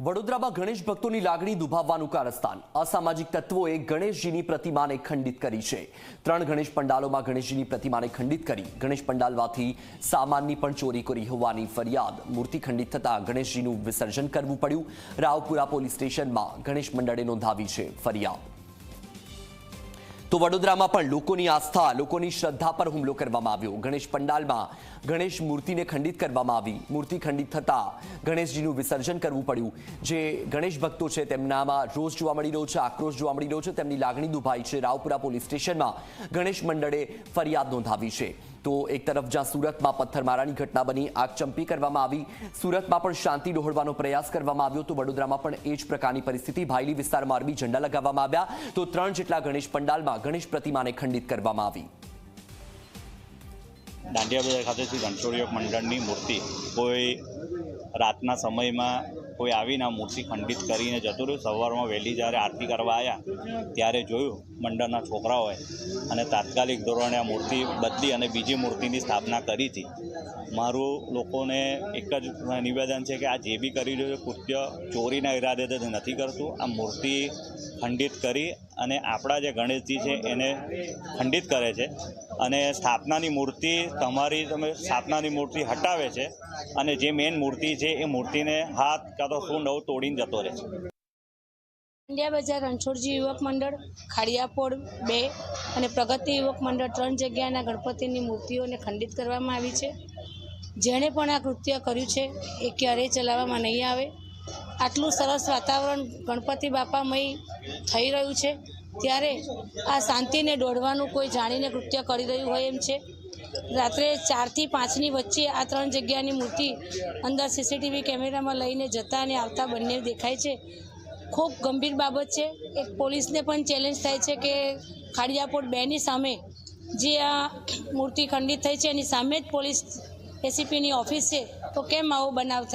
વડોદરામાં ગણેશ ભક્તોની લાગણી દુભાવવાનું કારસ્તાન. અસામાજિક તત્વોએ ગણેશજીની પ્રતિમાને ખંડિત કરી છે. ત્રણ ગણેશ પંડાલોમાં ગણેશજીની પ્રતિમાને ખંડિત કરી. ગણેશ પંડાલમાંથી સામાનની પણ ચોરી કરી હોવાની ફરિયાદ. મૂર્તિ ખંડિત થતાં ગણેશજીનું વિસર્જન કરવું પડ્યું. રાવપુરા પોલીસ સ્ટેશનમાં ગણેશ મંડળે નોંધાવી છે ફરિયાદ. તો વડોદરામાં પણ લોકોની આસ્થા, લોકોની શ્રદ્ધા પર હુમલો કરવામાં આવ્યો. ગણેશ પંડાલમાં ગણેશ મૂર્તિને ખંડિત કરવામાં આવી. મૂર્તિ ખંડિત થતાં ગણેશજીનું વિસર્જન કરવું પડ્યું. જે ગણેશ ભક્તો છે, તેમનામાં રોષ જોવા મળી રહ્યો છે, આક્રોશ જોવા મળી રહ્યો છે. તેમની લાગણી દુભાઈ છે. રાવપુરા પોલીસ સ્ટેશનમાં ગણેશ મંડળે ફરિયાદ નોંધાવી છે. તો એક તરફ જ્યાં સુરતમાં પથ્થરમારાની ઘટના બની આગચંપી કરવામાં આવી, સુરતમાં પણ શાંતિ ડહોળવાનો પ્રયાસ કરવામાં આવ્યો, તો વડોદરામાં પણ એ જ પ્રકારની પરિસ્થિતિ, ભાયલી વિસ્તારમાં અરબી ઝંડા લગાવવામાં આવ્યા, તો ત્રણ જેટલા ગણેશ પંડાલમાં ગણેશ પ્રતિમાને ખંડિત કરવામાં આવી. દાંડિયા બજાર ખાતેથી રણછોડીયો મંડળની મૂર્તિ કોઈ રાતના સમયમાં કોઈ આવીને આ મૂર્તિ ખંડિત કરીને જતું રહ્યું. સવારમાં વહેલી જ્યારે આરતી કરવા આવ્યા ત્યારે જોયું મંડળના છોકરાઓએ અને તાત્કાલિક ધોરણે આ મૂર્તિ બદલી અને બીજી મૂર્તિની સ્થાપના કરી હતી. મારું લોકોને એક જ નિવેદન છે કે આ જે બી કરી રહ્યું છે, કૃત્ય ચોરીના ઈરાદે નથી કરતું. આ મૂર્તિ ખંડિત કરી અને આપણા જે ગણેશજી છે એને ખંડિત કરે છે. અને સ્થાપનાની મૂર્તિ તમારી તમે સ્થાપનાની મૂર્તિ હટાવે છે અને જે મેઇન મૂર્તિ છે એ મૂર્તિને હાથ કાં તો શું નવું તોડીને જતો રહે છે. ઇન્ડિયા બજાર રણછોડજી યુવક મંડળ, ખાડિયાપોળ બે અને પ્રગતિ યુવક મંડળ ત્રણ જગ્યાના ગણપતિની મૂર્તિઓને ખંડિત કરવામાં આવી છે. જેણે પણ આ કૃત્ય કર્યું છે, એ ક્યારેય ચલાવવામાં નહીં આવે. આટલું સરસ વાતાવરણ ગણપતિ બાપામય થઈ રહ્યું છે. ત્યારે આ શાંતિને દોડવાનું કોઈ જાણીને કૃત્ય કરી રહ્યું હોય એમ છે. રાત્રે ચારથી પાંચની વચ્ચે આ ત્રણ જગ્યાની મૂર્તિ અંદર સીસીટીવી કેમેરામાં લઈને જતા અને આવતા બંને દેખાય છે. ખૂબ ગંભીર બાબત છે. એક પોલીસને પણ ચેલેન્જ થાય છે કે ખાડિયાપોટ બેની સામે જે આ મૂર્તિ ખંડિત થઈ છે, એની સામે જ પોલીસ એસીપીની ઓફિસ છે. તો કેમ આવો બનાવ